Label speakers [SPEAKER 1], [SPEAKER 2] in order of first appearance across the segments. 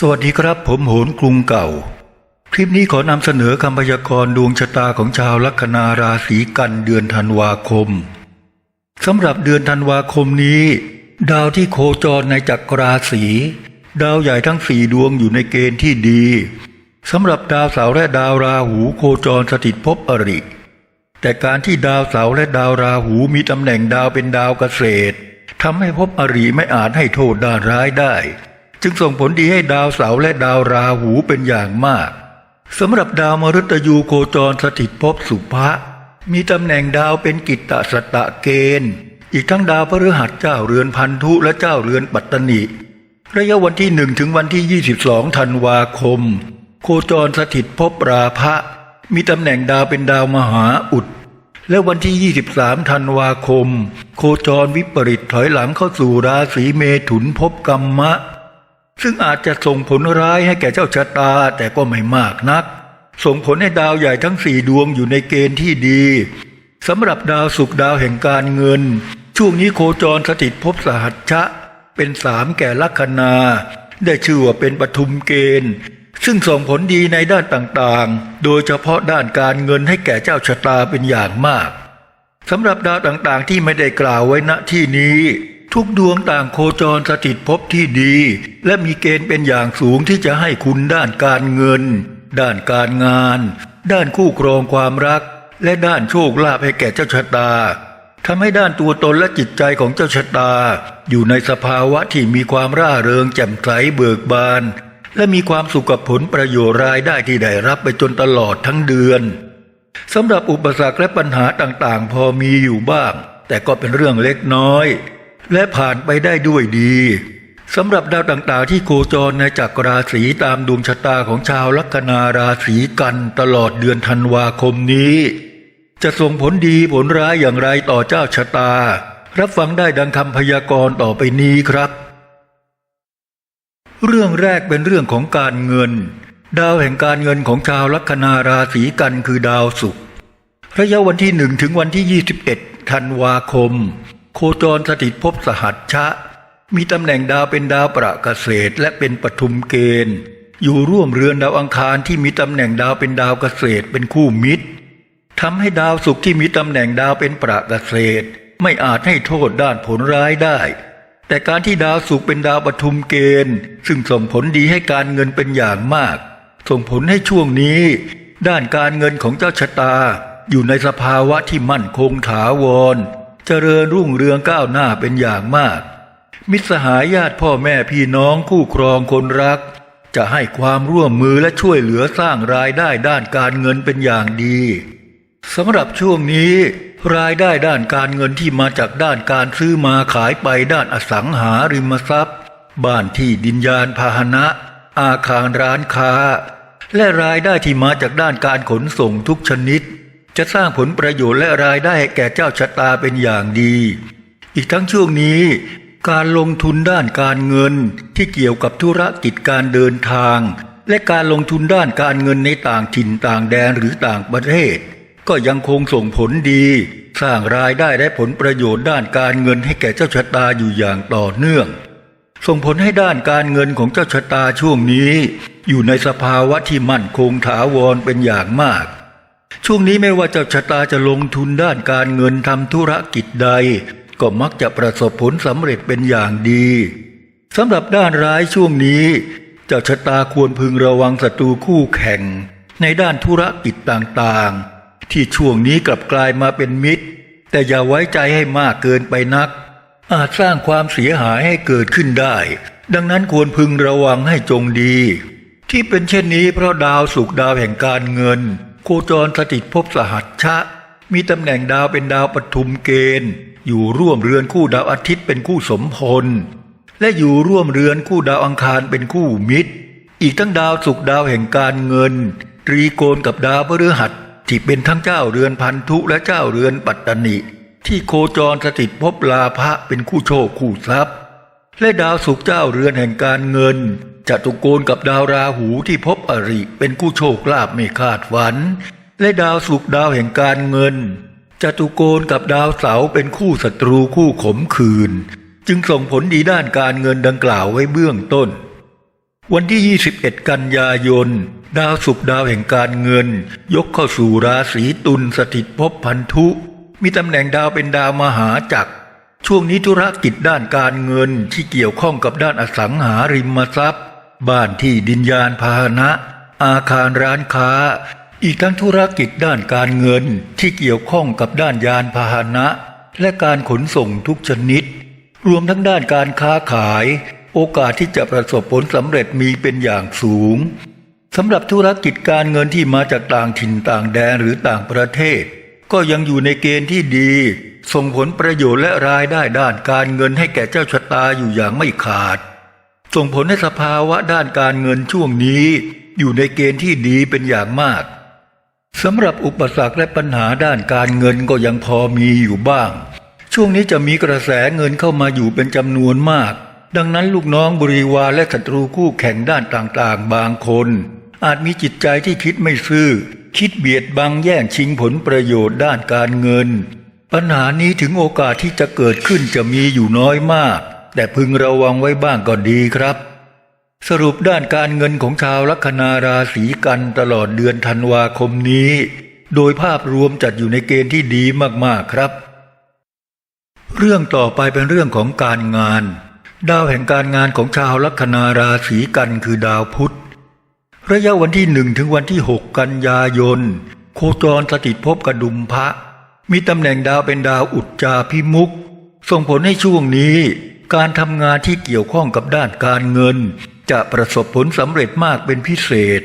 [SPEAKER 1] สวัสดีครับ ผมโหนกรุงเก่า คลิปนี้ขอนำเสนอคำพยากรณ์ดวงชะตาของชาวลัคนาราศีกันเดือนธันวาคมสำหรับเดือนธันวาคมนี้ ดาวที่โคจรในจักรราศีดาวใหญ่ทั้งสี่ดวงอยู่ในเกณฑ์ที่ดีสำหรับดาวเสาร์และดาวราหูโคจรสถิตภพอริ แต่การที่ดาวเสาร์และดาวราหูมีตำแหน่งดาวเป็นดาวเกษตรทำให้ภพอริไม่อาจให้โทษด้านร้ายได้ จึงส่งผลดีให้ดาวเสาร์และดาวราหูเป็นอย่างมากสำหรับดาวมฤตยูโคจรสถิตภพสุภะมีตำแหน่งดาวเป็นกิตตสตะเกณฑ์ อีกทั้งดาวพฤหัสเจ้าเรือนพันธุและเจ้าเรือนปัตตนิระยะวันที่หนึ่งถึงวันที่ 22 ธันวาคม โคจรสถิตภพราพะ มีตำแหน่งดาวเป็นดาวมหาอุด และวันที่ 23 ธันวาคม โคจรวิปริตถอยหลังเข้าสู่ราศีเมถุนภพกรรมะ ซึ่งอาจจะส่งผลร้ายให้แก่เจ้าชะตาแต่ก็ไม่มากนัก ส่งผลให้ดาวใหญ่ทั้งสี่ดวงอยู่ในเกณฑ์ที่ดีสำหรับดาวศุกดาวแห่งการเงิน ช่วงนี้โคจรสถิตภพสหัชชะ เป็นสามแก่ลัคนา ได้ชื่อว่าเป็นปทุมเกณฑ์ ซึ่งส่งผลดีในด้านต่างๆ โดยเฉพาะด้านการเงินให้แก่เจ้าชะตาเป็นอย่างมากสำหรับดาวต่างๆที่ไม่ได้กล่าวไว้ณที่นี้ ทุกดวงต่างโคจรสถิตภพที่ดี และมีเกณฑ์เป็นอย่างสูงที่จะให้คุณด้านการเงิน ด้านการงาน ด้านคู่ครองความรัก และด้านโชคลาภให้แก่เจ้าชะตาทำให้ด้านตัวตนและจิตใจของเจ้าชะตา อยู่ในสภาวะที่มีความร่าเริงแจ่มใสเบิกบาน และมีความสุขกับผลประโยชน์รายได้ที่ได้รับไปจนตลอดทั้งเดือนสำหรับอุปสรรคและปัญหาต่างๆ พอมีอยู่บ้าง แต่ก็เป็นเรื่องเล็กน้อย และผ่านไปได้ด้วยดีสำหรับดาวต่างๆ ที่โคจรในจักรราศีตามดวงชะตาของชาวลัคนาราศีกันตลอดเดือนธันวาคมนี้ จะส่งผลดีผลร้ายอย่างไรต่อเจ้าชะตา รับฟังได้ดังคำพยากรณ์ต่อไปนี้ครับ เรื่องแรกเป็นเรื่องของการเงิน ดาวแห่งการเงินของชาวลัคนาราศีกันคือดาวศุกร์ระยะวันที่หนึ่งถึงวันที่ 21ธันวาคม โคจรสถิตภพสหัชชะ มีตำแหน่งดาวเป็นดาวประเกษตรและเป็นปทุมเกณฑ์ อยู่ร่วมเรือนดาวอังคารที่มีตำแหน่งดาวเป็นดาวเกษตรเป็นคู่มิตรทำให้ดาวศุกร์ที่มีตำแหน่งดาวเป็นประเกษตร ไม่อาจให้โทษด้านผลร้ายได้ แต่การที่ดาวศุกร์เป็นดาวปทุมเกณฑ์ ซึ่งส่งผลดีให้การเงินเป็นอย่างมาก ส่งผลให้ช่วงนี้ ด้านการเงินของเจ้าชะตา อยู่ในสภาวะที่มั่นคงถาวร เจริญรุ่งเรืองก้าวหน้าเป็นอย่างมาก มิตรสหายญาติพ่อแม่พี่น้องคู่ครองคนรัก จะให้ความร่วมมือและช่วยเหลือสร้างรายได้ด้านการเงินเป็นอย่างดีสำหรับช่วงนี้ รายได้ด้านการเงินที่มาจากด้านการซื้อมาขายไปด้านอสังหาริมทรัพย์ บ้านที่ดินยานพาหนะ อาคารร้านค้า และรายได้ที่มาจากด้านการขนส่งทุกชนิด จะสร้างผลประโยชน์และรายได้ให้แก่เจ้าชะตาเป็นอย่างดี อีกทั้งช่วงนี้ การลงทุนด้านการเงินที่เกี่ยวกับธุรกิจการเดินทาง และการลงทุนด้านการเงินในต่างถิ่นต่างแดนหรือต่างประเทศ ก็ยังคงส่งผลดี สร้างรายได้และผลประโยชน์ด้านการเงินให้แก่เจ้าชะตาอยู่อย่างต่อเนื่อง ส่งผลให้ด้านการเงินของเจ้าชะตาช่วงนี้ อยู่ในสภาวะที่มั่นคงถาวรเป็นอย่างมาก ช่วงนี้ไม่ว่าเจ้าชะตาจะลงทุนด้านการเงินทำธุรกิจใด ก็มักจะประสบผลสำเร็จเป็นอย่างดีสำหรับด้านร้ายช่วงนี้ เจ้าชะตาควรพึงระวังศัตรูคู่แข่ง ในด้านธุรกิจต่างๆ ที่ช่วงนี้กลับกลายมาเป็นมิตร แต่อย่าไว้ใจให้มากเกินไปนัก อาจสร้างความเสียหายให้เกิดขึ้นได้ ดังนั้นควรพึงระวังให้จงดี ที่เป็นเช่นนี้เพราะดาวสุกดาวแห่งการเงิน โคจรสถิตภพสหัชชะ มีตำแหน่งดาวเป็นดาวปทุมเกณฑ์ อยู่ร่วมเรือนคู่ดาวอาทิตย์เป็นคู่สมพล และอยู่ร่วมเรือนคู่ดาวอังคารเป็นคู่มิตร อีกทั้งดาวสุกดาวแห่งการเงิน ตรีโกณกับดาวพฤหัสที่เป็นทั้งเจ้าเรือนพันธุและเจ้าเรือนปัตตนิที่โคจรสถิตภพลาภะเป็นคู่โชคคู่ทรัพย์ และดาวศุกเจ้าเรือนแห่งการเงิน จตุโกณกับดาวราหูที่พบอริเป็นคู่โชคลาภไม่คาดฝัน และดาวศุกดาวแห่งการเงินจตุโกณกับดาวเสาเป็นคู่ศัตรูคู่ขมขื่นจึงส่งผลดีด้านการเงินดังกล่าวไว้เบื้องต้น วันที่ 21 กันยายน ดาวศุกดาวแห่งการเงิน ยกเข้าสู่ราศีตุลสถิตภพพันธุ มีตำแหน่งดาวเป็นดาวมหาจักรช่วงนี้ธุรกิจด้านการเงินที่เกี่ยวข้องกับด้านอสังหาริมทรัพย์ บ้านที่ดินยานพาหนะ อาคารร้านค้า อีกทั้งธุรกิจด้านการเงินที่เกี่ยวข้องกับด้านยานพาหนะ และการขนส่งทุกชนิด รวมทั้งด้านการค้าขาย โอกาสที่จะประสบผลสำเร็จมีเป็นอย่างสูงสำหรับธุรกิจการเงินที่มาจากต่างถิ่นต่างแดนหรือต่างประเทศ ก็ยังอยู่ในเกณฑ์ที่ดี ส่งผลประโยชน์และรายได้ด้านการเงินให้แก่เจ้าชะตาอยู่อย่างไม่ขาด ส่งผลให้สภาวะด้านการเงินช่วงนี้ อยู่ในเกณฑ์ที่ดีเป็นอย่างมากสำหรับอุปสรรคและปัญหาด้านการเงินก็ยังพอมีอยู่บ้าง ช่วงนี้จะมีกระแสเงินเข้ามาอยู่เป็นจำนวนมาก ดังนั้นลูกน้องบริวารและศัตรูคู่แข่งด้านต่างๆ บางคน อาจมีจิตใจที่คิดไม่ซื่อ คิดเบียดบังแย่งชิงผลประโยชน์ด้านการเงิน ปัญหานี้ถึงโอกาสที่จะเกิดขึ้นจะมีอยู่น้อยมาก แต่พึงระวังไว้บ้างก็ดีครับ สรุปด้านการเงินของชาวลัคนาราศีกันตลอดเดือนธันวาคมนี้ โดยภาพรวมจัดอยู่ในเกณฑ์ที่ดีมากๆครับ เรื่องต่อไปเป็นเรื่องของการงาน ดาวแห่งการงานของชาวลัคนาราศีกันคือดาวพุธระยะวันที่หนึ่งถึงวันที่หกกันยายน โคจรสถิตภพกระดุมพระ มีตำแหน่งดาวเป็นดาวอุจจาพิมุก ส่งผลให้ช่วงนี้ การทำงานที่เกี่ยวข้องกับด้านการเงิน จะประสบผลสำเร็จมากเป็นพิเศษ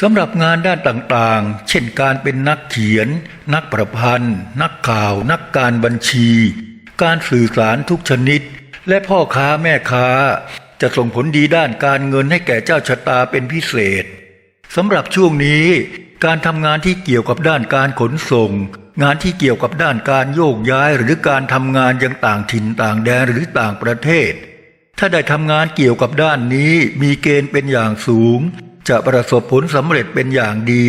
[SPEAKER 1] สำหรับงานด้านต่างๆ เช่นการเป็นนักเขียน นักประพันธ์ นักข่าว นักการบัญชี การสื่อสารทุกชนิด และพ่อค้าแม่ค้า จะส่งผลดีด้านการเงินให้แก่เจ้าชะตาเป็นพิเศษสำหรับช่วงนี้ การทำงานที่เกี่ยวกับด้านการขนส่ง งานที่เกี่ยวกับด้านการโยกย้ายหรือการทำงานยังต่างถิ่นต่างแดนหรือต่างประเทศ ถ้าได้ทำงานเกี่ยวกับด้านนี้มีเกณฑ์เป็นอย่างสูง จะประสบผลสำเร็จเป็นอย่างดี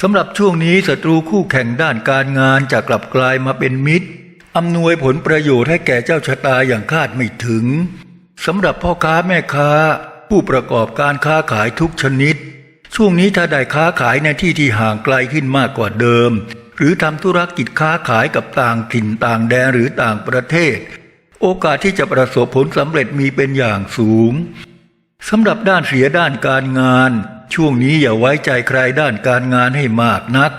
[SPEAKER 1] สำหรับช่วงนี้ศัตรูคู่แข่งด้านการงานจะกลับกลายมาเป็นมิตรอำนวยผลประโยชน์ให้แก่เจ้าชะตาอย่างคาดไม่ถึงสำหรับพ่อค้าแม่ค้า ผู้ประกอบการค้าขายทุกชนิด ช่วงนี้ถ้าได้ค้าขายในที่ที่ห่างไกลขึ้นมากกว่าเดิม หรือทำธุรกิจค้าขายกับต่างถิ่นต่างแดนหรือต่างประเทศ โอกาสที่จะประสบผลสำเร็จมีเป็นอย่างสูงสำหรับด้านเสียด้านการงาน ช่วงนี้อย่าไว้ใจใครด้านการงานให้มากนัก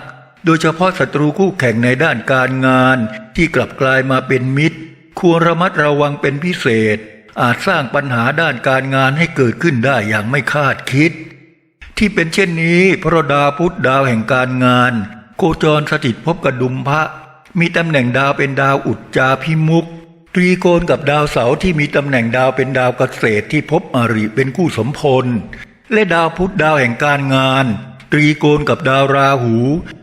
[SPEAKER 1] โดยเฉพาะศัตรูคู่แข่งในด้านการงานที่กลับกลายมาเป็นมิตร ควรระมัดระวังเป็นพิเศษ อาจสร้างปัญหาด้านการงานให้เกิดขึ้นได้อย่างไม่คาดคิด ที่เป็นเช่นนี้เพราะดาวพุธดาวแห่งการงาน โคจรสถิตภพกระดุมพระ มีตำแหน่งดาวเป็นดาวอุจจาพิมุกตรีโกณกับดาวเสาร์ที่มีตำแหน่งดาวเป็นดาวเกษตรที่พบอริเป็นคู่สมพล และดาวพุธดาวแห่งการงาน ตรีโกณกับดาวราหู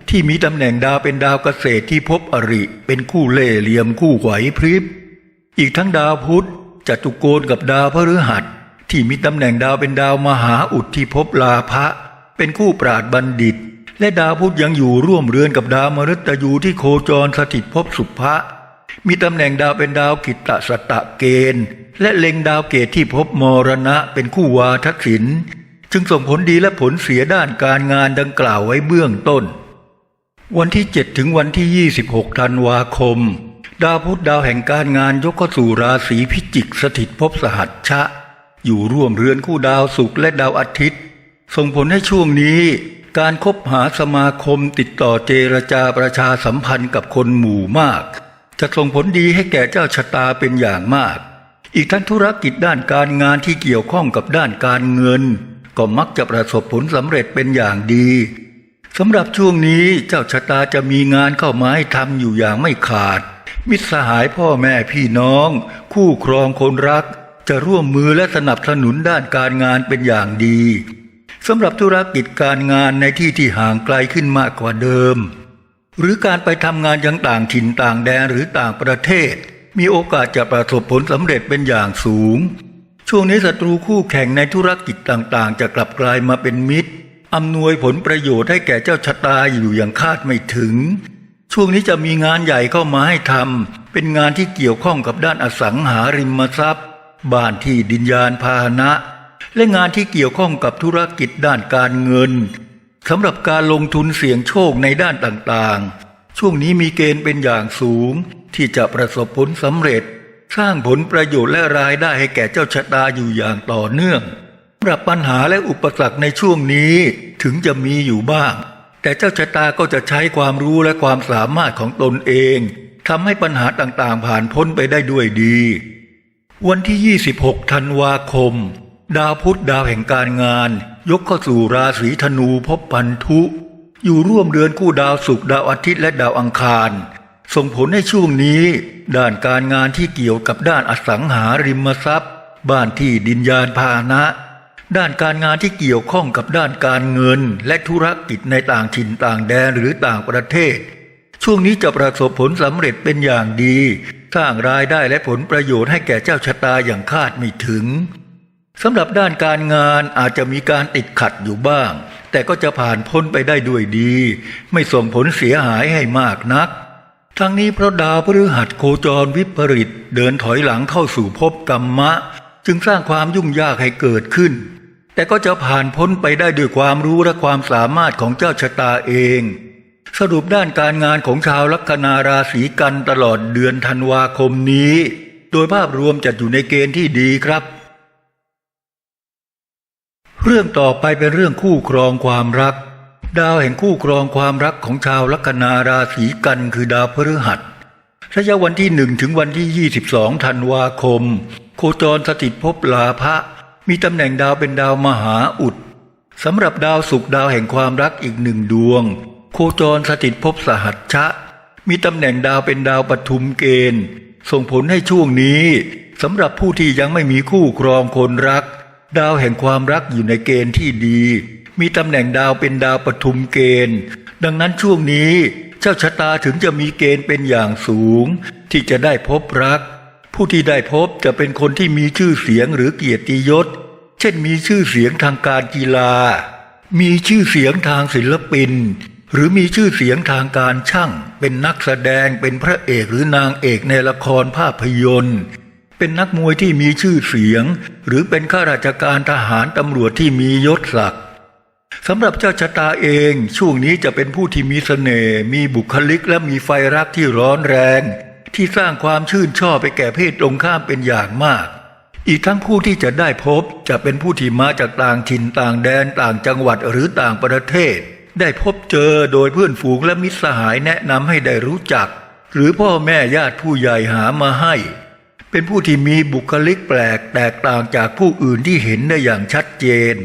[SPEAKER 1] ที่มีตำแหน่งดาวเป็นดาวเกษตรที่พบอริเป็นคู่เล่เหลี่ยมคู่ไหวพริบ อีกทั้งดาวพุธจัตุโกณกับดาวพฤหัส ที่มีตำแหน่งดาวเป็นดาวมหาอุดที่พบลาภะเป็นคู่ปราดบัณฑิต และดาวพุธยังอยู่ร่วมเรือนกับดาวมฤตยูที่โคจรสถิตภพสุภะมีตำแหน่งดาวเป็นดาวกิตตสตะเกณฑ์ และเล็งดาวเกตที่พบมรณะเป็นคู่วาทศิลป์จึงส่งผลดีและผลเสียด้านการงานดังกล่าวไว้เบื้องต้น วันที่ 7 ถึงวันที่ 26 ธันวาคม ดาวพุธดาวแห่งการงานยกเข้าสู่ราศีพิจิกสถิตภพสหัชชะ อยู่ร่วมเรือนคู่ดาวศุกร์และดาวอาทิตย์ ส่งผลให้ช่วงนี้ การคบหาสมาคมติดต่อเจรจาประชาสัมพันธ์กับคนหมู่มาก จะส่งผลดีให้แก่เจ้าชะตาเป็นอย่างมาก อีกทั้งธุรกิจด้านการงานที่เกี่ยวข้องกับด้านการเงิน ก็มักจะประสบผลสำเร็จเป็นอย่างดีสำหรับช่วงนี้เจ้าชะตาจะมีงานเข้ามาให้ทำอยู่อย่างไม่ขาด มิตรสหายพ่อแม่พี่น้อง คู่ครองคนรัก จะร่วมมือและสนับสนุนด้านการงานเป็นอย่างดี สำหรับธุรกิจการงานในที่ที่ห่างไกลขึ้นมากกว่าเดิม หรือการไปทำงานยังต่างถิ่นต่างแดนหรือต่างประเทศ มีโอกาสจะประสบผลสำเร็จเป็นอย่างสูง ช่วงนี้ศัตรูคู่แข่งในธุรกิจต่างๆ จะกลับกลายมาเป็นมิตรอำนวยผลประโยชน์ให้แก่เจ้าชะตาอยู่อย่างคาดไม่ถึง ช่วงนี้จะมีงานใหญ่เข้ามาให้ทำเป็นงานที่เกี่ยวข้องกับด้านอสังหาริมทรัพย์ บ้านที่ดินยานพาหนะ และงานที่เกี่ยวข้องกับธุรกิจด้านการเงินสำหรับการลงทุนเสี่ยงโชคในด้านต่างๆ ช่วงนี้มีเกณฑ์เป็นอย่างสูง ที่จะประสบผลสำเร็จ สร้างผลประโยชน์และรายได้ให้แก่เจ้าชะตาอยู่อย่างต่อเนื่องสำหรับปัญหาและอุปสรรคในช่วงนี้ถึงจะมีอยู่บ้าง แต่เจ้าชะตาก็จะใช้ความรู้และความสามารถของตนเองทำให้ปัญหาต่างๆผ่านพ้นไปได้ด้วยดี วันที่ 26 ธันวาคม ดาวพุธดาวแห่งการงาน ยกเข้าสู่ราศีธนูภพพันธุ อยู่ร่วมเดือนคู่ดาวศุกร์ดาวอาทิตย์และดาวอังคาร ส่งผลให้ช่วงนี้ ด้านการงานที่เกี่ยวกับด้านอสังหาริมทรัพย์ บ้านที่ดินยานพาหนะ ด้านการงานที่เกี่ยวข้องกับด้านการเงิน และธุรกิจในต่างถิ่นต่างแดนหรือต่างประเทศ ช่วงนี้จะประสบผลสำเร็จเป็นอย่างดี สร้างรายได้และผลประโยชน์ให้แก่เจ้าชะตาอย่างคาดไม่ถึง สำหรับด้านการงานอาจจะมีการติดขัดอยู่บ้าง แต่ก็จะผ่านพ้นไปได้ด้วยดี ไม่ส่งผลเสียหายให้มากนัก ทั้งนี้เพราะดาวพฤหัสโคจรวิปริตเดินถอยหลังเข้าสู่ภพกรรมะ จึงสร้างความยุ่งยากให้เกิดขึ้น แต่ก็จะผ่านพ้นไปได้ด้วยความรู้และความสามารถของเจ้าชะตาเอง สรุปด้านการงานของชาวลัคนาราศีกันตลอดเดือนธันวาคมนี้ โดยภาพรวมจัดอยู่ในเกณฑ์ที่ดีครับ เรื่องต่อไปเป็นเรื่องคู่ครองความรัก ดาวแห่งคู่ครองความรักของชาวลัคนาราศีกันคือดาวพฤหัสระยะวันที่หนึ่งถึงวันที่ 22ธันวาคม โคจรสถิตภพลาภะมีตำแหน่งดาวเป็นดาวมหาอุดสำหรับดาวศุกร์ดาวแห่งความรักอีกหนึ่งดวง โคจรสถิตภพสหัชชะ มีตำแหน่งดาวเป็นดาวปทุมเกณฑ์ ส่งผลให้ช่วงนี้สำหรับผู้ที่ยังไม่มีคู่ครองคนรัก ดาวแห่งความรักอยู่ในเกณฑ์ที่ดี มีตำแหน่งดาวเป็นดาวปทุมเกณฑ์ ดังนั้นช่วงนี้เจ้าชะตาถึงจะมีเกณฑ์เป็นอย่างสูง ที่จะได้พบรัก ผู้ที่ได้พบจะเป็นคนที่มีชื่อเสียงหรือเกียรติยศ เช่นมีชื่อเสียงทางการกีฬา มีชื่อเสียงทางศิลปิน หรือมีชื่อเสียงทางการช่าง เป็นนักแสดงเป็นพระเอกหรือนางเอกในละครภาพยนตร์ เป็นนักมวยที่มีชื่อเสียง หรือเป็นข้าราชการทหารตำรวจที่มียศศักดิ์สำหรับเจ้าชะตาเองช่วงนี้จะเป็นผู้ที่มีเสน่ห์มีบุคลิกและมีไฟรักที่ร้อนแรง ที่สร้างความชื่นชอบไปแก่เพศตรงข้ามเป็นอย่างมาก อีกทั้งผู้ที่จะได้พบจะเป็นผู้ที่มาจากต่างถิ่นต่างแดนต่างจังหวัดหรือต่างประเทศ ได้พบเจอโดยเพื่อนฝูงและมิตรสหายแนะนำให้ได้รู้จัก หรือพ่อแม่ญาติผู้ใหญ่หามาให้ เป็นผู้ที่มีบุคลิกแปลกแตกต่างจากผู้อื่นที่เห็นได้อย่างชัดเจน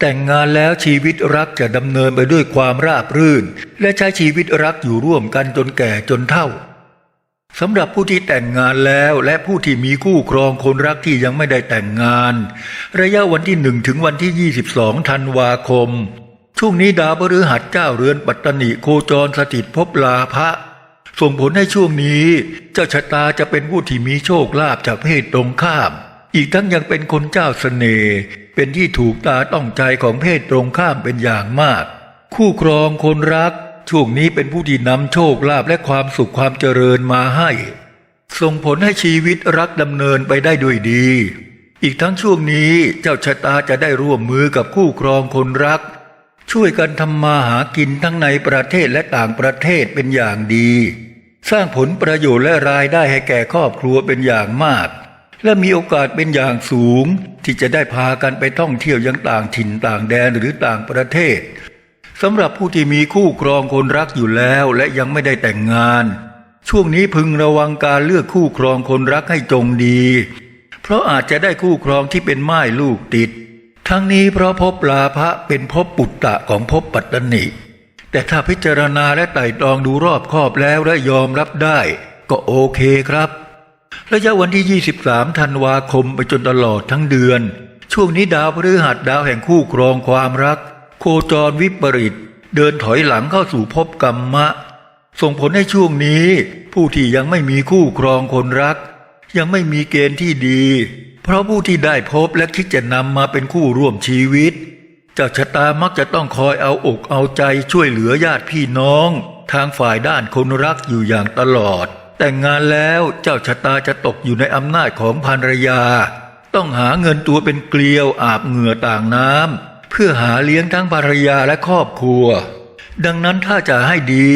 [SPEAKER 1] แต่งงานแล้วชีวิตรักจะดำเนินไปด้วยความราบรื่น และใช้ชีวิตรักอยู่ร่วมกันจนแก่จนเฒ่าสำหรับผู้ที่แต่งงานแล้วและผู้ที่มีคู่ครองคนรักที่ยังไม่ได้แต่งงาน ระยะวันที่หนึ่งถึงวันที่ 22 ธันวาคม ช่วงนี้ดาวพฤหัสเจ้าเรือนปัตตนิโคจรสถิตภพลาภะ ส่งผลให้ช่วงนี้ เจ้าชะตาจะเป็นผู้ที่มีโชคลาภจากเพศตรงข้าม อีกทั้งยังเป็นคนเจ้าเสน่ห์เป็นที่ถูกตาต้องใจของเพศตรงข้ามเป็นอย่างมาก คู่ครองคนรัก ช่วงนี้เป็นผู้ที่นำโชคลาภและความสุขความเจริญมาให้ ส่งผลให้ชีวิตรักดำเนินไปได้ด้วยดี อีกทั้งช่วงนี้เจ้าชะตาจะได้ร่วมมือกับคู่ครองคนรัก ช่วยกันทำมาหากินทั้งในประเทศและต่างประเทศเป็นอย่างดี สร้างผลประโยชน์และรายได้ให้แก่ครอบครัวเป็นอย่างมาก และมีโอกาสเป็นอย่างสูง ที่จะได้พากันไปท่องเที่ยวยังต่างถิ่นต่างแดนหรือต่างประเทศสำหรับผู้ที่มีคู่ครองคนรักอยู่แล้วและยังไม่ได้แต่งงาน ช่วงนี้พึงระวังการเลือกคู่ครองคนรักให้จงดี เพราะอาจจะได้คู่ครองที่เป็นม่ายลูกติด ทั้งนี้เพราะภพลาภะเป็นภพปุตตะของภพปัตตนิ แต่ถ้าพิจารณาและไต่ตรองดูรอบคอบแล้วและยอมรับได้ ก็โอเคครับ ระยะวันที่ 23 ธันวาคมไปจนตลอดทั้งเดือน ช่วงนี้ดาวพฤหัสดาวแห่งคู่ครองความรัก โคจรวิปริต เดินถอยหลังเข้าสู่ภพกรรมะ ส่งผลให้ช่วงนี้ ผู้ที่ยังไม่มีคู่ครองคนรัก ยังไม่มีเกณฑ์ที่ดี เพราะผู้ที่ได้พบและคิดจะนำมาเป็นคู่ร่วมชีวิต จ้าชะตามักจะต้องคอยเอาอกเอาใจช่วยเหลือญาติพี่น้อง ทางฝ่ายด้านคนรักอยู่อย่างตลอด แต่งงานแล้วเจ้าชะตาจะตกอยู่ในอำนาจของภรรยา ต้องหาเงินตัวเป็นเกลียวอาบเหงื่อต่างน้ำเพื่อหาเลี้ยงทั้งภรรยาและครอบครัว ดังนั้นถ้าจะให้ดี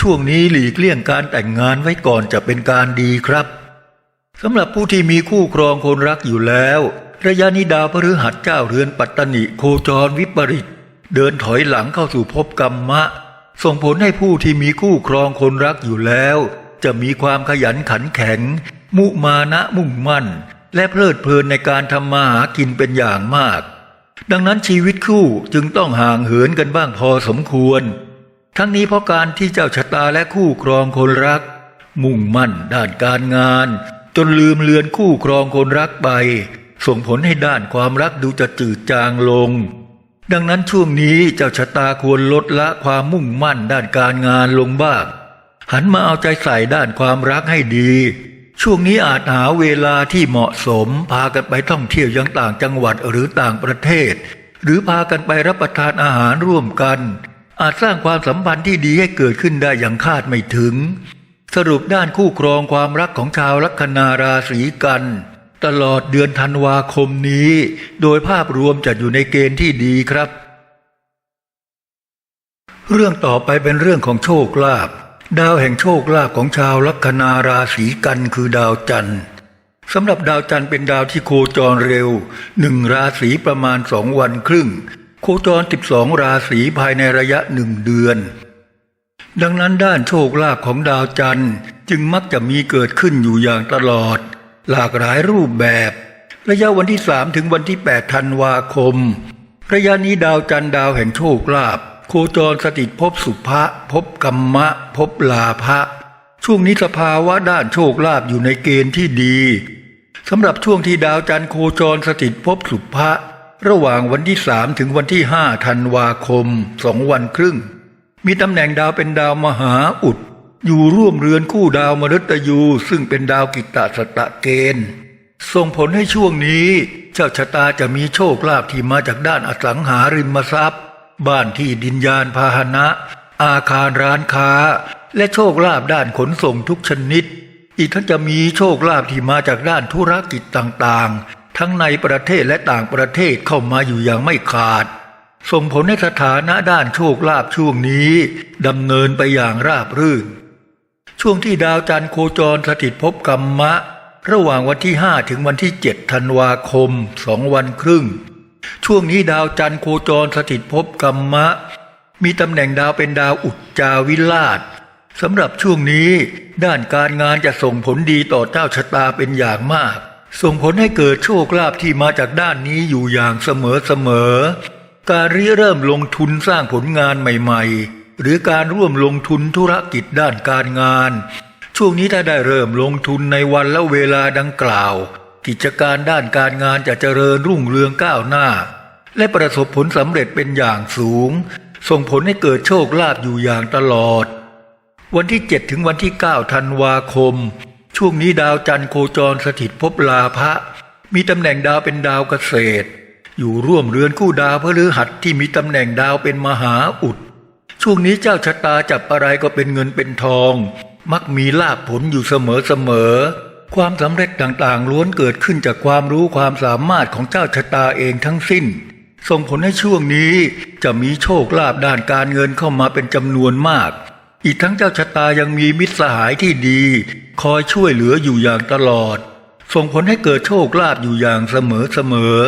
[SPEAKER 1] ช่วงนี้หลีกเลี่ยงการแต่งงานไว้ก่อนจะเป็นการดีครับสำหรับผู้ที่มีคู่ครองคนรักอยู่แล้ว ระยะนี้ดาวพฤหัสเจ้าเรือนปัตตนิโคจรวิปริต เดินถอยหลังเข้าสู่ภพกรรมะ ส่งผลให้ผู้ที่มีคู่ครองคนรักอยู่แล้ว จะมีความขยันขันแข็ง มุมานะมุ่งมั่น และเพลิดเพลินในการทำมาหากินเป็นอย่างมาก ดังนั้นชีวิตคู่จึงต้องห่างเหินกันบ้างพอสมควร ทั้งนี้เพราะการที่เจ้าชะตาและคู่ครองคนรัก มุ่งมั่นด้านการงาน จนลืมเลือนคู่ครองคนรักไป ส่งผลให้ด้านความรักดูจะจืดจางลง ดังนั้นช่วงนี้เจ้าชะตาควรลดละความมุ่งมั่นด้านการงานลงบ้างหันมาเอาใจใส่ด้านความรักให้ดี ช่วงนี้อาจหาเวลาที่เหมาะสม พากันไปท่องเที่ยวยังต่างจังหวัดหรือต่างประเทศ หรือพากันไปรับประทานอาหารร่วมกัน อาจสร้างความสัมพันธ์ที่ดีให้เกิดขึ้นได้อย่างคาดไม่ถึง สรุปด้านคู่ครองความรักของชาวลัคนาราศีกัน ตลอดเดือนธันวาคมนี้ โดยภาพรวมจะอยู่ในเกณฑ์ที่ดีครับ เรื่องต่อไปเป็นเรื่องของโชคลาภดาวแห่งโชคลาภของชาวลัคนาราศีกันคือดาวจันทร์สำหรับดาวจันทร์เป็นดาวที่โคจรเร็วหนึ่งราศีประมาณสองวันครึ่ง โคจรสิบสองราศีภายในระยะหนึ่งเดือน ดังนั้นด้านโชคลาภของดาวจันทร์จึงมักจะมีเกิดขึ้นอยู่อย่างตลอด หลากหลายรูปแบบ ระยะวันที่สามถึงวันที่แปดธันวาคม ระยะนี้ดาวจันทร์ดาวแห่งโชคลาภโคจรสถิตภพสุภะภพกรรมะภพลาภะช่วงนี้สภาวะด้านโชคลาภอยู่ในเกณฑ์ที่ดีสำหรับช่วงที่ดาวจันทร์โคจรสถิตภพสุภะระหว่างวันที่สามถึงวันที่ห้าธันวาคมสองวันครึ่ง มีตำแหน่งดาวเป็นดาวมหาอุด อยู่ร่วมเรือนคู่ดาวมฤตยูซึ่งเป็นดาวกิตตสตะเกณฑ์ส่งผลให้ช่วงนี้ เจ้าชะตาจะมีโชคลาภที่มาจากด้านอสังหาริมทรัพย์ บ้านที่ดินยานพาหนะ อาคารร้านค้า และโชคลาภด้านขนส่งทุกชนิด อีกทั้งจะมีโชคลาภที่มาจากด้านธุรกิจต่างๆ ทั้งในประเทศและต่างประเทศเข้ามาอยู่อย่างไม่ขาด ส่งผลให้สถานะด้านโชคลาภช่วงนี้ดำเนินไปอย่างราบรื่น ช่วงที่ดาวจันทร์โคจรสถิตภพกรรมะ ระหว่างวันที่ 5 ถึงวันที่ 7 ธันวาคมสองวันครึ่ง ช่วงนี้ดาวจันทร์โคจรสถิตภพกรรมะ มีตำแหน่งดาวเป็นดาวอุจจาวิลาศสำหรับช่วงนี้ด้านการงานจะส่งผลดีต่อเจ้าชะตาเป็นอย่างมาก ส่งผลให้เกิดโชคลาภที่มาจากด้านนี้อยู่อย่างเสมอเสมอการริเริ่มลงทุนสร้างผลงานใหม่ ๆ หรือการร่วมลงทุนธุรกิจด้านการงาน ช่วงนี้ถ้าได้เริ่มลงทุนในวันและเวลาดังกล่าว กิจการด้านการงานจะเจริญรุ่งเรืองก้าวหน้า และประสบผลสำเร็จเป็นอย่างสูง ส่งผลให้เกิดโชคลาภอยู่อย่างตลอด วันที่ 7 ถึงวันที่ 9 ธันวาคม ช่วงนี้ดาวจันทร์โคจรสถิตภพลาภะมีตำแหน่งดาวเป็นดาวเกษตร อยู่ร่วมเรือนคู่ดาวพฤหัสที่มีตำแหน่งดาวเป็นมหาอุด ช่วงนี้เจ้าชะตาจับอะไรก็เป็นเงินเป็นทอง มักมีลาภผลอยู่เสมอเสมอ ความสำเร็จต่างๆ ล้วนเกิดขึ้นจากความรู้ความสามารถของเจ้าชะตาเองทั้งสิ้น ส่งผลให้ช่วงนี้จะมีโชคลาภด้านการเงินเข้ามาเป็นจำนวนมาก อีกทั้งเจ้าชะตายังมีมิตรสหายที่ดี คอยช่วยเหลืออยู่อย่างตลอด ส่งผลให้เกิดโชคลาภอยู่อย่างเสมอเสมอ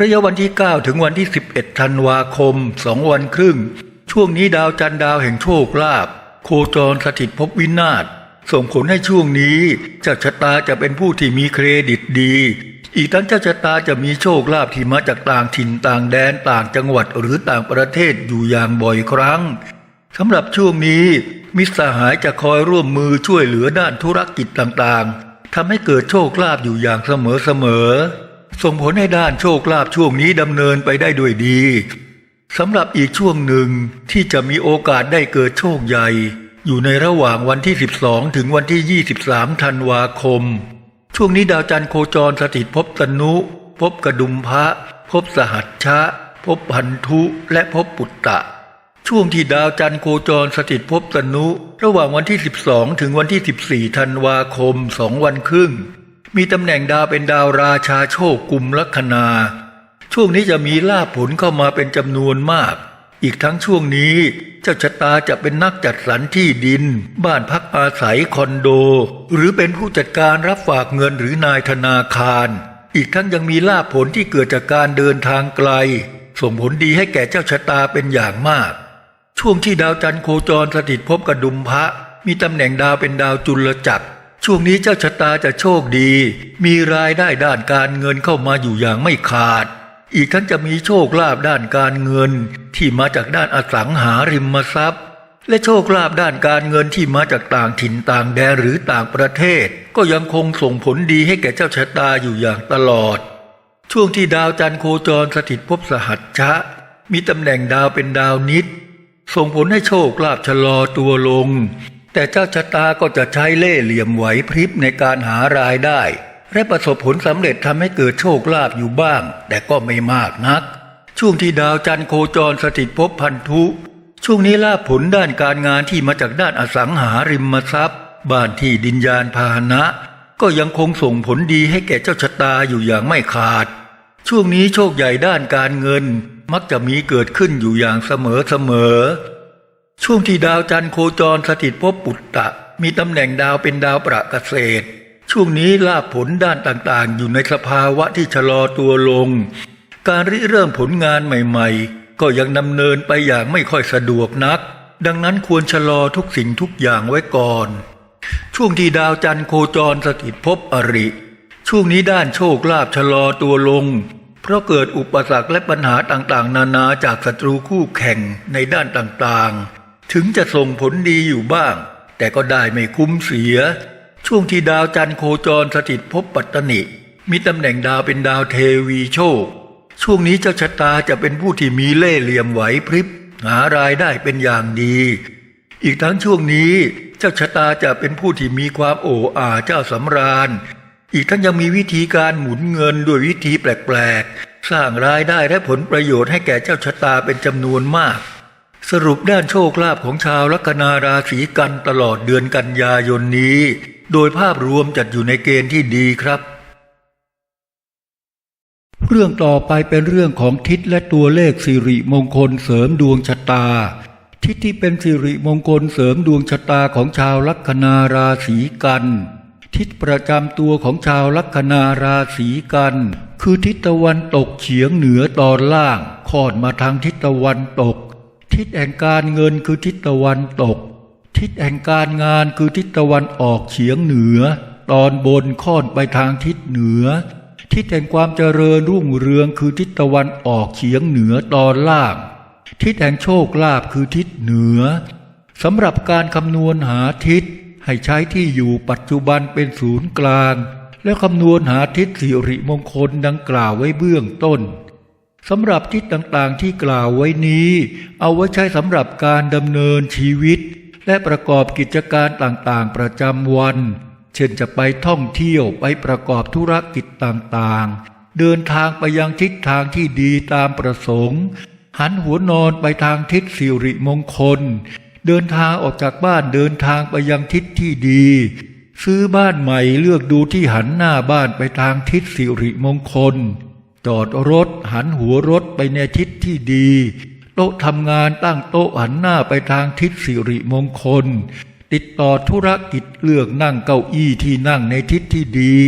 [SPEAKER 1] ระยะวันที่ 9 ถึงวันที่ 11 ธันวาคมสองวันครึ่ง ช่วงนี้ดาวจันดาวแห่งโชคลาภโคจรสถิตภพวินาศส่งผลให้ช่วงนี้เจ้าชะตาจะเป็นผู้ที่มีเครดิตดี อีกทั้งเจ้าชะตาจะมีโชคลาภที่มาจากต่างถิ่นต่างแดนต่างจังหวัดหรือต่างประเทศอยู่อย่างบ่อยครั้งสำหรับช่วงนี้มิตรสหายจะคอยร่วมมือช่วยเหลือด้านธุรกิจต่างๆทำให้เกิดโชคลาภอยู่อย่างเสมอๆส่งผลให้ด้านโชคลาภช่วงนี้ดำเนินไปได้ด้วยดี สำหรับอีกช่วงหนึ่งที่จะมีโอกาสได้เกิดโชคใหญ่ อยู่ในระหว่างวันที่ 12 ถึงวันที่ 23 ธันวาคม ช่วงนี้ดาวจันทร์โคจรสถิตภพตนุภพกระดุมพระภพสหัชชะภพพันธุและภพปุตตะ ช่วงที่ดาวจันทร์โคจรสถิตภพตนุ ระหว่างวันที่ 12 ถึงวันที่ 14 ธันวาคมสองวันครึ่ง มีตำแหน่งดาวเป็นดาวราชาโชคกุมลัคนา ช่วงนี้จะมีลาภผลเข้ามาเป็นจำนวนมาก อีกทั้งช่วงนี้เจ้าชะตาจะเป็นนักจัดสรรที่ดิน บ้านพักอาศัยคอนโด หรือเป็นผู้จัดการรับฝากเงินหรือนายธนาคาร อีกทั้งยังมีลาภผลที่เกิดจากการเดินทางไกล ส่งผลดีให้แก่เจ้าชะตาเป็นอย่างมาก ช่วงที่ดาวจันทร์โคจรสถิตภพกระดุมพระ มีตำแหน่งดาวเป็นดาวจุลจักรช่วงนี้เจ้าชะตาจะโชคดี มีรายได้ด้านการเงินเข้ามาอยู่อย่างไม่ขาด อีกทั้งจะมีโชคลาภด้านการเงินที่มาจากด้านอสังหาริมทรัพย์ และโชคลาภด้านการเงินที่มาจากต่างถิ่นต่างแดนหรือต่างประเทศ ก็ยังคงส่งผลดีให้แก่เจ้าชะตาอยู่อย่างตลอด ช่วงที่ดาวจันทร์โคจรสถิตภพสหัชชะ มีตำแหน่งดาวเป็นดาวนิด ส่งผลให้โชคลาภชะลอตัวลง แต่เจ้าชะตาก็จะใช้เล่ห์เหลี่ยมไหวพริบในการหารายได้ และประสบผลสำเร็จทำให้เกิดโชคลาภอยู่บ้าง แต่ก็ไม่มากนัก ช่วงที่ดาวจันทร์โคจรสถิตภพพันธุ ช่วงนี้ลาภผลด้านการงานที่มาจากด้านอสังหาริมทรัพย์ บ้านที่ดินยานพาหนะ ก็ยังคงส่งผลดีให้แก่เจ้าชะตาอยู่อย่างไม่ขาด ช่วงนี้โชคใหญ่ด้านการเงินมักจะมีเกิดขึ้นอยู่อย่างเสมอเสมอ ช่วงที่ดาวจันทร์โคจรสถิตภพปุตตะ มีตำแหน่งดาวเป็นดาวประเกษตร ช่วงนี้ลาภผลด้านต่างๆ อยู่ในสภาวะที่ชะลอตัวลง การริเริ่มผลงานใหม่ๆ ก็ยังดำเนินไปอย่างไม่ค่อยสะดวกนัก ดังนั้นควรชะลอทุกสิ่งทุกอย่างไว้ก่อน ช่วงที่ดาวจันทร์โคจรสถิตภพอริ ช่วงนี้ด้านโชคลาภชะลอตัวลง เพราะเกิดอุปสรรคและปัญหาต่างๆ นานาจากศัตรูคู่แข่งในด้านต่างๆ ถึงจะส่งผลดีอยู่บ้าง แต่ก็ได้ไม่คุ้มเสีย ช่วงที่ดาวจันทร์โคจรสถิตภพปัตตนิ มีตำแหน่งดาวเป็นดาวเทวีโชค ช่วงนี้เจ้าชะตาจะเป็นผู้ที่มีเล่ห์เหลี่ยมไหวพริบ หารายได้เป็นอย่างดี อีกทั้งช่วงนี้เจ้าชะตาจะเป็นผู้ที่มีความโอ้อาเจ้าสำราญ อีกทั้งยังมีวิธีการหมุนเงินด้วยวิธีแปลกๆ สร้างรายได้และผลประโยชน์ให้แก่เจ้าชะตาเป็นจำนวนมาก สรุปด้านโชคลาภของชาวลัคนาราศีกันตลอดเดือนกันยายนนี้ โดยภาพรวมจัดอยู่ในเกณฑ์ที่ดีครับ เรื่องต่อไปเป็นเรื่องของทิศและตัวเลขสิริมงคลเสริมดวงชะตา ทิศที่เป็นสิริมงคลเสริมดวงชะตาของชาวลัคนาราศีกัน ทิศประจำตัวของชาวลัคนาราศีกัน คือทิศตะวันตกเฉียงเหนือตอนล่างคอนมาทางทิศตะวันตก ทิศแห่งการเงินคือทิศตะวันตก ทิศแห่งการงานคือทิศตะวันออกเฉียงเหนือ ตอนบนค่อนไปทางทิศเหนือ ทิศแห่งความเจริญรุ่งเรืองคือทิศตะวันออกเฉียงเหนือตอนล่าง ทิศแห่งโชคลาภคือทิศเหนือสำหรับการคำนวณหาทิศให้ใช้ที่อยู่ปัจจุบันเป็นศูนย์กลาง แล้วคำนวณหาทิศสิริมงคลดังกล่าวไว้เบื้องต้น สำหรับทิศต่างๆที่กล่าวไว้นี้ เอาไว้ใช้สำหรับการดำเนินชีวิต และประกอบกิจการต่างๆประจำวัน เช่นจะไปท่องเที่ยวไปประกอบธุรกิจต่างๆ เดินทางไปยังทิศทางที่ดีตามประสงค์ หันหัวนอนไปทางทิศสิริมงคล เดินทางออกจากบ้านเดินทางไปยังทิศที่ดี ซื้อบ้านใหม่เลือกดูที่หันหน้าบ้านไปทางทิศสิริมงคล จอดรถหันหัวรถไปในทิศที่ดี โต๊ะทำงานตั้งโต๊ะหันหน้าไปทางทิศสิริมงคล ติดต่อธุรกิจเลือกนั่งเก้าอี้ที่นั่งในทิศที่ดี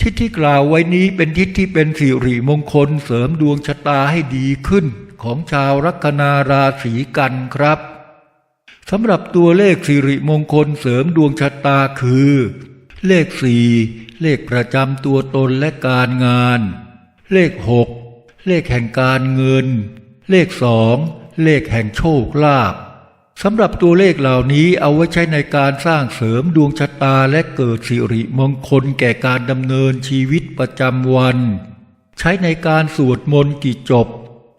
[SPEAKER 1] ทิศที่กล่าวไว้นี้เป็นทิศที่เป็นสิริมงคลเสริมดวงชะตาให้ดีขึ้น ของชาวลัคนาราศีกันครับสำหรับตัวเลขสิริมงคลเสริมดวงชะตาคือ เลขสี่เลขประจำตัวตนและการงาน เลขหกเลขแห่งการเงิน เลขสองเลขแห่งโชคลาภสำหรับตัวเลขเหล่านี้เอาไว้ใช้ในการสร้างเสริมดวงชะตาและเกิดสิริมงคลแก่การดำเนินชีวิตประจำวัน ใช้ในการสวดมนต์กี่จบ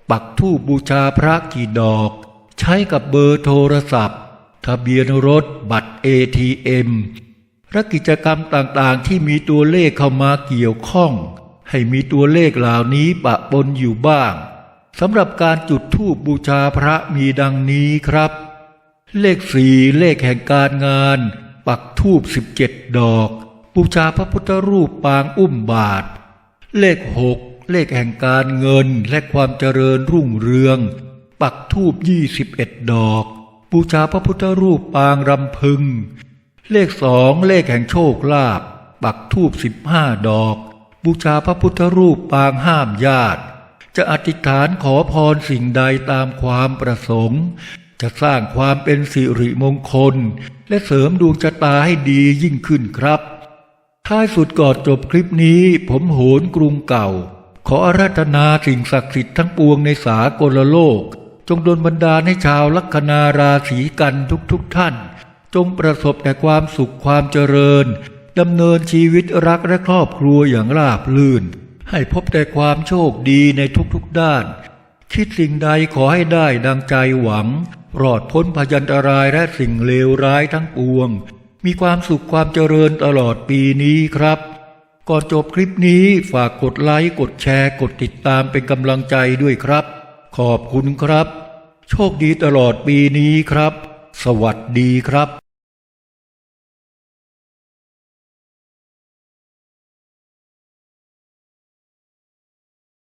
[SPEAKER 1] ปักธูปบูชาพระกี่ดอก ใช้กับเบอร์โทรศัพท์ ทะเบียนรถบัตร ATM และกิจกรรมต่างๆที่มีตัวเลขเข้ามาเกี่ยวข้อง ให้มีตัวเลขเหล่านี้ปะปนอยู่บ้างสำหรับการจุดธูปบูชาพระมีดังนี้ครับ เลขสี่เลขแห่งการงาน ปักธูปสิบเจ็ดดอก บูชาพระพุทธรูปปางอุ้มบาท เลขหกเลขแห่งการเงินและความเจริญรุ่งเรือง ปักทูบยี่สิบเอ็ดดอก บูชาพระพุทธรูปปางรำพึง เลขสองเลขแห่งโชคลาภปักทูบสิบห้าดอก บูชาพระพุทธรูปปางห้ามญาติ จะอธิษฐานขอพรสิ่งใดตามความประสงค์ จะสร้างความเป็นสิริมงคล และเสริมดวงชะตาให้ดียิ่งขึ้นครับ ท้ายสุดก่อนจบคลิปนี้ ผมโหนกรุงเก่า ขออาราธนาสิ่งศักดิ์สิทธิ์ทั้งปวงในสากลโลก จงดลบันดาลให้ชาวลัคนาราศีกันทุกๆทท่าน จงประสบแต่ความสุขความเจริญ ดำเนินชีวิตรักและครอบครัวอย่างราบรื่น ให้พบแต่ความโชคดีในทุกๆด้าน คิดสิ่งใดขอให้ได้ดังใจหวัง ปลอดพ้นพยันตรายและสิ่งเลวร้ายทั้งปวง มีความสุขความเจริญตลอดปีนี้ครับ ก่อนจบคลิปนี้ฝากกดไลค์กดแชร์กดติดตามเป็นกำลังใจด้วยครับ ขอบคุณครับ โชคดีตลอดปีนี้ครับ สวัสดีครับ